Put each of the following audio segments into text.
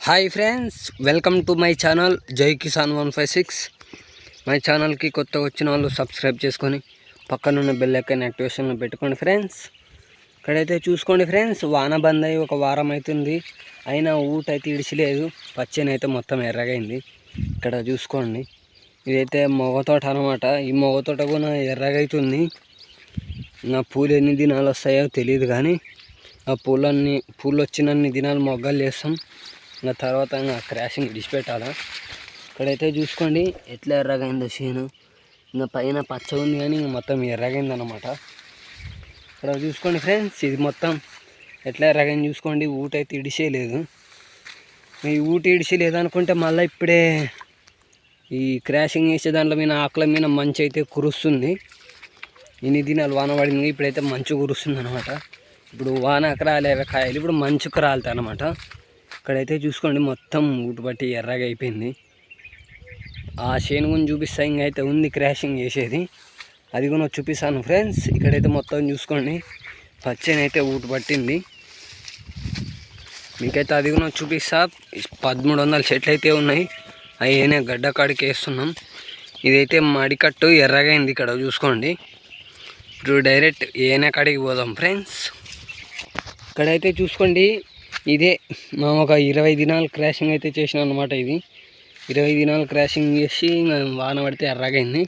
Hi friends welcome to my channel Jai Kisan one five six my ఛానల్కి కొత్తగా వచ్చిన వాళ్ళు సబ్స్క్రైబ్ చేసుకొని పక్కనున్న బెల్ ఐకాన్ యాక్టివేషన్లో పెట్టుకోండి ఫ్రెండ్స్ ఇక్కడైతే చూసుకోండి ఫ్రెండ్స్ వాన బంద్ అయ్యి ఒక వారం అవుతుంది అయినా ఊట అయితే ఇడిచిలేదు పచ్చని అయితే మొత్తం ఎర్రగైంది. ఇక్కడ చూసుకోండి. ఇదైతే మొగతోట అనమాట ఈ మొగతోట కూడా ఎర్రగైతుంది. నా పూలు ఎన్ని దినాలు వస్తాయో తెలియదు కానీ ఆ పూలన్నీ పూలు వచ్చినన్ని దినాలు మొగ్గలు చేస్తాం. ఇంకా తర్వాత ఇంకా క్రాషింగ్ విడిచిపెట్టాలా? ఇక్కడైతే చూసుకోండి ఎట్లా ఎర్రగైందో చేను. ఇంకా పైన పచ్చ ఉంది కానీ మొత్తం ఎర్రగైంది అనమాట ఇక్కడ చూసుకోండి ఫ్రెండ్స్ ఇది మొత్తం ఎట్లా ఎర్రగైంది చూసుకోండి ఊట అయితే ఇడిసేయలేదు ఈ ఊట ఇడిసేయలేదు అనుకుంటే మళ్ళీ ఇప్పుడే ఈ క్రాషింగ్ వేసే దాంట్లో మీద ఆకుల మీద మంచి అయితే కురుస్తుంది. ఇన్ని దినాలు వాన పడింది ఇప్పుడైతే మంచు కురుస్తుంది అనమాట ఇప్పుడు వానకు రాలేక కాయలు ఇప్పుడు మంచుకు రాలుతాయి అనమాట ఇక్కడైతే చూసుకోండి మొత్తం ఊటుపట్టి ఎర్రగా అయిపోయింది. ఆ శేనుగుని చూపిస్తా ఇంకైతే ఉంది క్రాషింగ్ చేసేది. అది కూడా చూపిస్తాను ఫ్రెండ్స్ ఇక్కడైతే మొత్తం చూసుకోండి. పచ్చనైతే ఊటు పట్టింది. మీకైతే అది కూడా చూపిస్తా పదమూడు వందల చెట్లు అయితే ఉన్నాయి. అవి అయినా గడ్డ కాడికి వేస్తున్నాం. ఇదైతే మడికట్టు ఎర్రగైంది ఇక్కడ చూసుకోండి. ఇప్పుడు డైరెక్ట్ ఏనా కాడికి పోదాం ఫ్రెండ్స్ ఇక్కడైతే చూసుకోండి ఇదే మా ఒక ఇరవై దినాలు క్రాషింగ్ అయితే చేసినాం అనమాట ఇది. ఇరవై దినాలు క్రాషింగ్ చేసి ఇంకా వాన పడితే ఎర్రగైంది.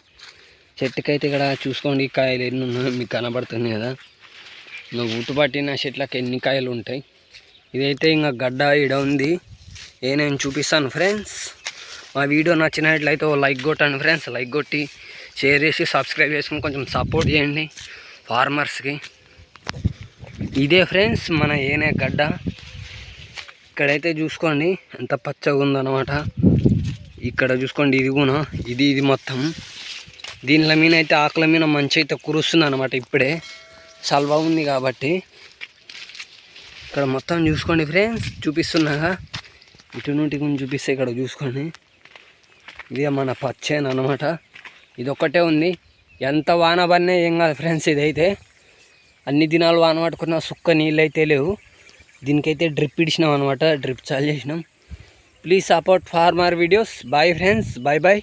చెట్టుకైతే ఇక్కడ చూసుకోండి కాయలు ఎన్ని ఉన్నాయో మీకు కనబడుతుంది కదా. ఇంకా గుట్టు పట్టిన చెట్లకు ఎన్ని కాయలు ఉంటాయి. ఇదైతే ఇంకా గడ్డ ఇడ ఉంది. ఏ నేను చూపిస్తాను ఫ్రెండ్స్ మా వీడియో నచ్చినట్లయితే ఓ లైక్ కొట్టండి ఫ్రెండ్స్ లైక్ కొట్టి షేర్ చేసి సబ్స్క్రైబ్ చేసుకుని కొంచెం సపోర్ట్ చేయండి ఫార్మర్స్కి ఇదే ఫ్రెండ్స్ మన ఏనే గడ్డ. ఇక్కడైతే చూసుకోండి ఎంత పచ్చగా ఉందన్నమాట. ఇక్కడ చూసుకోండి ఇది కూడా. ఇది ఇది మొత్తం. దీనిలో మీద అయితే ఆకుల మీద మంచి అయితే కురుస్తుంది అనమాట ఇప్పుడే. సల్వా ఉంది కాబట్టి. ఇక్కడ మొత్తం చూసుకోండి ఫ్రెండ్స్ చూపిస్తున్నాగా. ఇటు నుండి కొంచెం చూపిస్తే ఇక్కడ చూసుకోండి. ఇది మన పచ్చేను అనమాట ఇది ఒక్కటే ఉంది. ఎంత వాన పడినా ఏం కాదు ఫ్రెండ్స్ ఇదైతే. అన్ని దినాలు వాన పట్టుకున్న సుక్క నీళ్ళు అయితే లేవు. దీనికైతే డ్రిప్ ఇడిచినాం అనమాట డ్రిప్ చాలు చేసినాం. Please support farmer videos bye friends bye bye